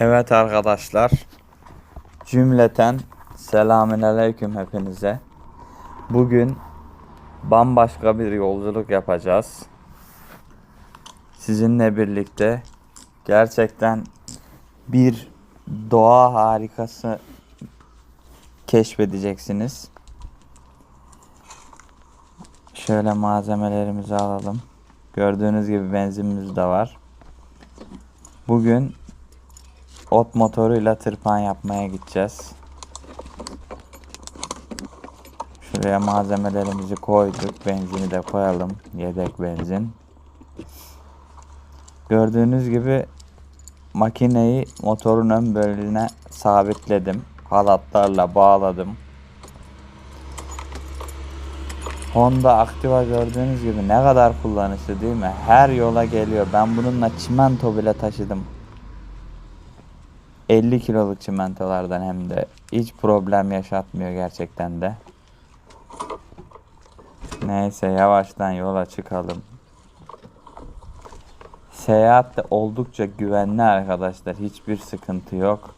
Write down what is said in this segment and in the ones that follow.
Evet arkadaşlar. Cümleten selamünaleyküm hepinize. Bugün bambaşka bir yolculuk yapacağız. Sizinle birlikte gerçekten bir doğa harikası keşfedeceksiniz. Şöyle malzemelerimizi alalım. Gördüğünüz gibi benzinimiz de var. Bugün ot motoruyla tırpan yapmaya gideceğiz. Şuraya malzemelerimizi koyduk. Benzini de koyalım. Yedek benzin. Gördüğünüz gibi makineyi motorun ön bölüne sabitledim. Halatlarla bağladım. Honda Activa gördüğünüz gibi ne kadar kullanışlı değil mi? Her yola geliyor. Ben bununla çimento bile taşıdım. 50 kiloluk çimentolardan hem de hiç problem yaşatmıyor gerçekten de. Neyse yavaştan yola çıkalım. Seyahat de oldukça güvenli arkadaşlar. Hiçbir sıkıntı yok.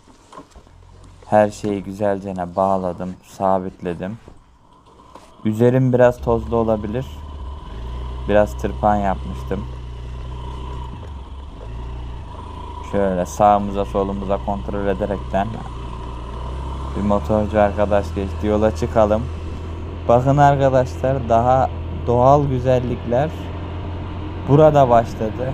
Her şeyi güzelce bağladım, sabitledim. Üzerim biraz tozlu olabilir. Biraz tırpan yapmıştım. Şöyle sağımıza solumuza kontrol ederekten bir motorcu arkadaş geçti. Yola çıkalım. Bakın arkadaşlar daha doğal güzellikler burada başladı.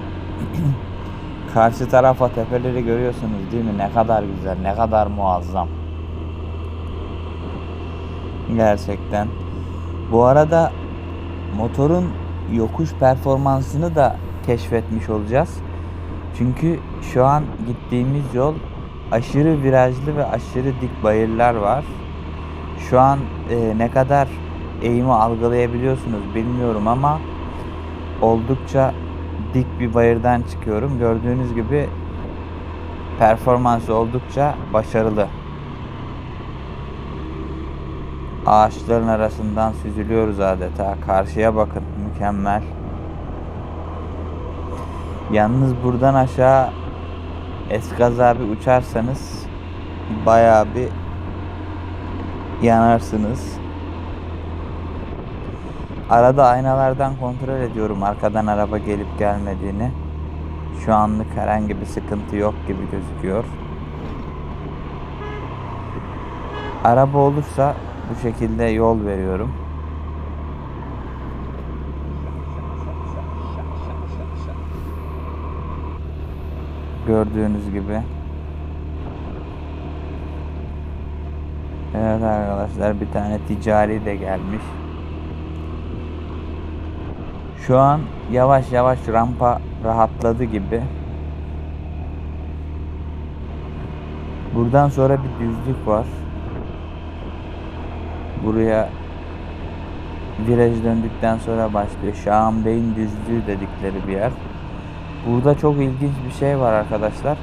Karşı tarafa tepeleri görüyorsunuz değil mi? Ne kadar güzel, ne kadar muazzam. Gerçekten. Bu arada motorun yokuş performansını da keşfetmiş olacağız. Çünkü şu an gittiğimiz yol aşırı virajlı ve aşırı dik bayırlar var. Şu an e, ne kadar eğimi algılayabiliyorsunuz bilmiyorum ama oldukça dik bir bayırdan çıkıyorum. Gördüğünüz gibi performansı oldukça başarılı. Ağaçların arasından süzülüyoruz adeta. Karşıya bakın mükemmel. Yalnız buradan aşağı eskaza bir uçarsanız bayağı bir yanarsınız. Arada aynalardan kontrol ediyorum arkadan araba gelip gelmediğini. Şu anlık herhangi bir sıkıntı yok gibi gözüküyor. Araba olursa bu şekilde yol veriyorum. Gördüğünüz gibi. Evet arkadaşlar bir tane ticari de gelmiş. Şu an yavaş yavaş rampa rahatladı gibi. Buradan sonra bir düzlük var. Buraya viraj döndükten sonra başlıyor. Şahan Bey'in düzlüğü dedikleri bir yer. Burada çok ilginç bir şey var arkadaşlar.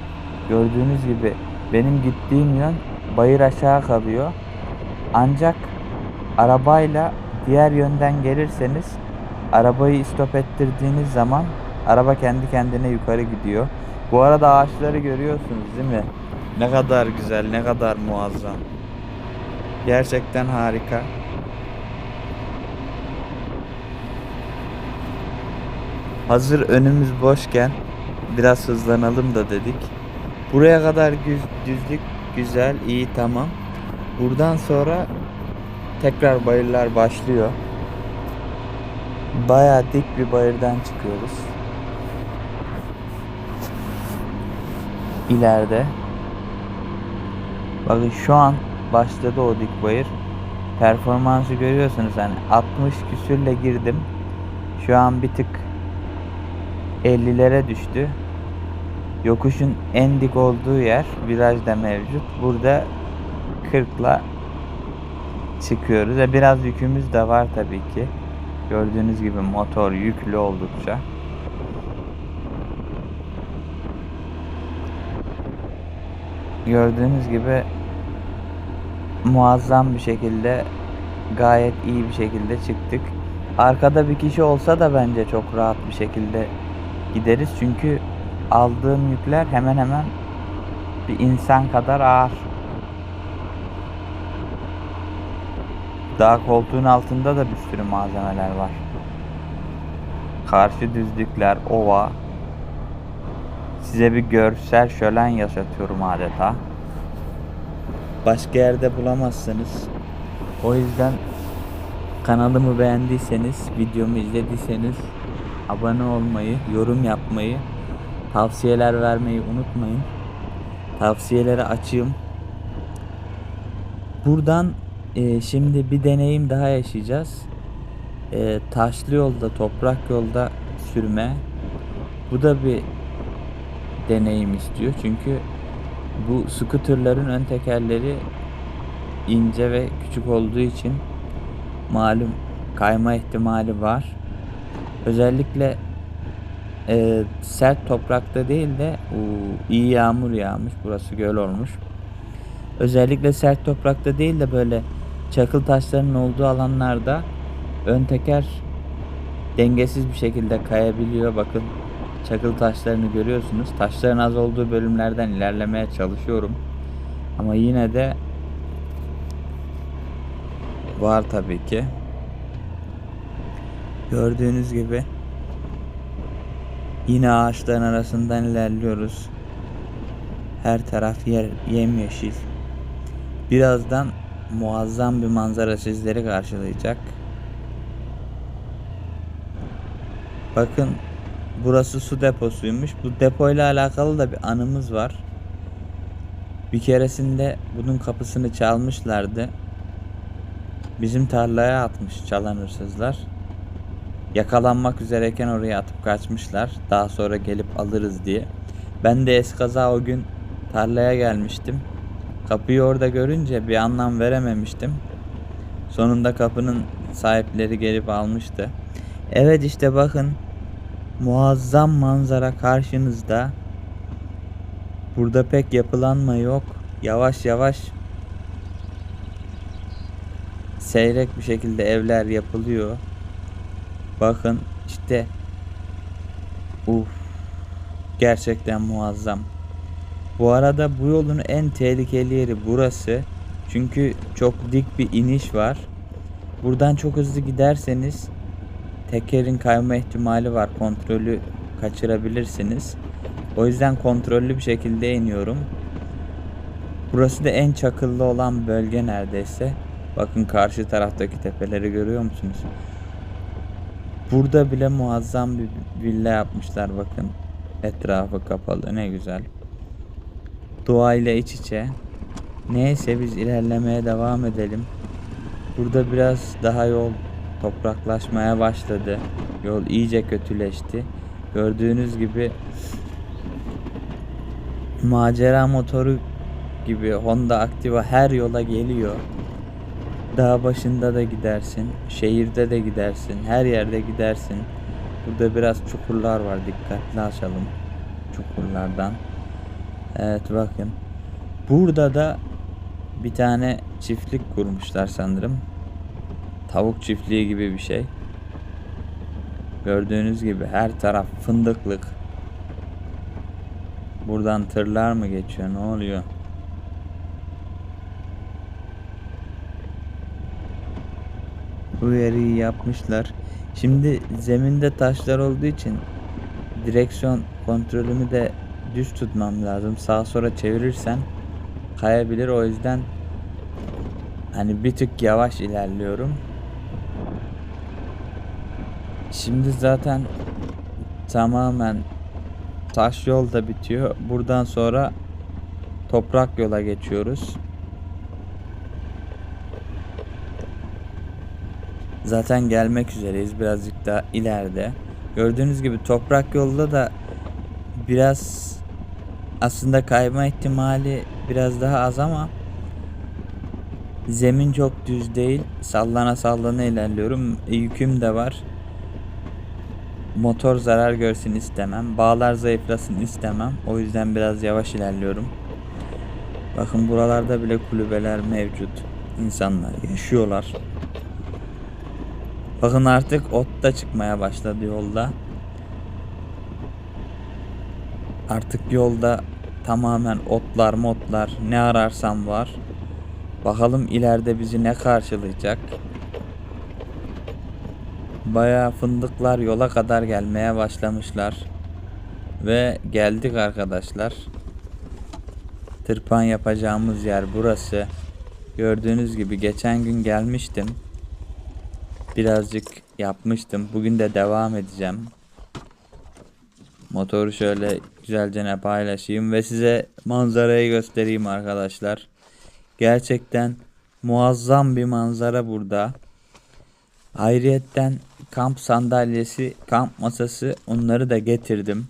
Gördüğünüz gibi benim gittiğim yön bayır aşağı kalıyor. Ancak arabayla diğer yönden gelirseniz arabayı stop ettirdiğiniz zaman araba kendi kendine yukarı gidiyor. Bu arada ağaçları görüyorsunuz değil mi? Ne kadar güzel, ne kadar muazzam. Gerçekten harika. Hazır önümüz boşken biraz hızlanalım da dedik. Buraya kadar güz- düzlük güzel, iyi tamam. Buradan sonra tekrar bayırlar başlıyor. Bayağı dik bir bayırdan çıkıyoruz. İleride. Bakın şu an başladı o dik bayır. Performansı görüyorsunuz hani 60 küsürle girdim. Şu an bir tık 50'lere düştü. Yokuşun en dik olduğu yer virajda mevcut. Burada 40'la çıkıyoruz. Ve biraz yükümüz de var tabii ki. Gördüğünüz gibi motor yüklü oldukça. Gördüğünüz gibi muazzam bir şekilde gayet iyi bir şekilde çıktık. Arkada bir kişi olsa da bence çok rahat bir şekilde gideriz. Çünkü aldığım yükler hemen hemen bir insan kadar ağır. Daha koltuğun altında da bir sürü malzemeler var. Karşı düzlükler, ova. Size bir görsel şölen yaşatıyorum adeta. Başka yerde bulamazsınız. O yüzden kanalımı beğendiyseniz, videomu izlediyseniz abone olmayı, yorum yapmayı, tavsiyeler vermeyi unutmayın. Tavsiyelere açığım. Buradan e, şimdi bir deneyim daha yaşayacağız. E, taşlı yolda, toprak yolda sürme. Bu da bir deneyim istiyor. Çünkü bu skuterların ön tekerleri ince ve küçük olduğu için malum kayma ihtimali var. Özellikle e, sert toprakta değil de uu, iyi yağmur yağmış. Burası göl olmuş. Özellikle sert toprakta değil de böyle çakıl taşlarının olduğu alanlarda ön teker dengesiz bir şekilde kayabiliyor. Bakın çakıl taşlarını görüyorsunuz. Taşların az olduğu bölümlerden ilerlemeye çalışıyorum. Ama yine de var tabii ki. Gördüğünüz gibi yine ağaçların arasından ilerliyoruz. Her taraf yer yemyeşil. Birazdan muazzam bir manzara sizleri karşılayacak. Bakın burası su deposuymuş. Bu depoyla alakalı da bir anımız var. Bir keresinde bunun kapısını çalmışlardı. Bizim tarlaya atmış çalan hırsızlar. Yakalanmak üzereyken oraya atıp kaçmışlar. Daha sonra gelip alırız diye. Ben de eskaza o gün tarlaya gelmiştim. Kapıyı orada görünce bir anlam verememiştim. Sonunda kapının sahipleri gelip almıştı. Evet işte bakın muazzam manzara karşınızda. Burada pek yapılanma yok. Yavaş yavaş seyrek bir şekilde evler yapılıyor. Bakın işte uf gerçekten muazzam. Bu arada bu yolun en tehlikeli yeri burası. Çünkü çok dik bir iniş var. Buradan çok hızlı giderseniz tekerin kayma ihtimali var. Kontrolü kaçırabilirsiniz. O yüzden kontrollü bir şekilde iniyorum. Burası da en çakıllı olan bölge neredeyse. Bakın karşı taraftaki tepeleri görüyor musunuz? Burada bile muazzam bir villa yapmışlar bakın. Etrafı kapalı ne güzel. Doğayla iç içe. Neyse biz ilerlemeye devam edelim. Burada biraz daha yol topraklaşmaya başladı. Yol iyice kötüleşti. Gördüğünüz gibi macera motoru gibi Honda Activa her yola geliyor. Dağ başında da gidersin, şehirde de gidersin, her yerde gidersin. Burada biraz çukurlar var, dikkatli açalım çukurlardan. Evet bakın. Burada da bir tane çiftlik kurmuşlar sanırım. Tavuk çiftliği gibi bir şey. Gördüğünüz gibi her taraf fındıklık. Buradan tırlar mı geçiyor? Ne oluyor? Uyarıyı yapmışlar. Şimdi zeminde taşlar olduğu için direksiyon kontrolümü de düz tutmam lazım. Sağa sola çevirirsen kayabilir. O yüzden hani bir tık yavaş ilerliyorum. Şimdi zaten tamamen taş yol da bitiyor. Buradan sonra toprak yola geçiyoruz. Zaten gelmek üzereyiz birazcık daha ileride. Gördüğünüz gibi toprak yolda da biraz aslında kayma ihtimali biraz daha az ama zemin çok düz değil. Sallana sallana ilerliyorum. Yüküm de var. Motor zarar görsün istemem. Bağlar zayıflasın istemem. O yüzden biraz yavaş ilerliyorum. Bakın buralarda bile kulübeler mevcut. İnsanlar yaşıyorlar. Bakın artık ot da çıkmaya başladı yolda. Artık yolda tamamen otlar motlar ne ararsam var. Bakalım ileride bizi ne karşılayacak. Bayağı fındıklar yola kadar gelmeye başlamışlar. Ve geldik arkadaşlar. Tırpan yapacağımız yer burası. Gördüğünüz gibi geçen gün gelmiştim. Birazcık yapmıştım. Bugün de devam edeceğim. Motoru şöyle güzelce ne paylaşayım ve size manzarayı göstereyim arkadaşlar. Gerçekten muazzam bir manzara burada. Ayrıyetten kamp sandalyesi, kamp masası onları da getirdim.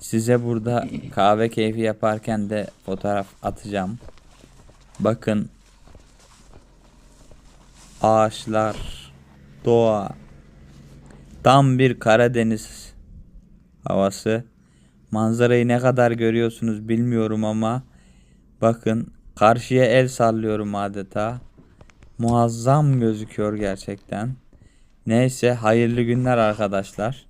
Size burada kahve keyfi yaparken de fotoğraf atacağım. Bakın. Ağaçlar, doğa. Tam bir Karadeniz havası. Manzarayı ne kadar görüyorsunuz bilmiyorum ama bakın karşıya el sallıyorum adeta. Muazzam gözüküyor gerçekten. Neyse hayırlı günler arkadaşlar.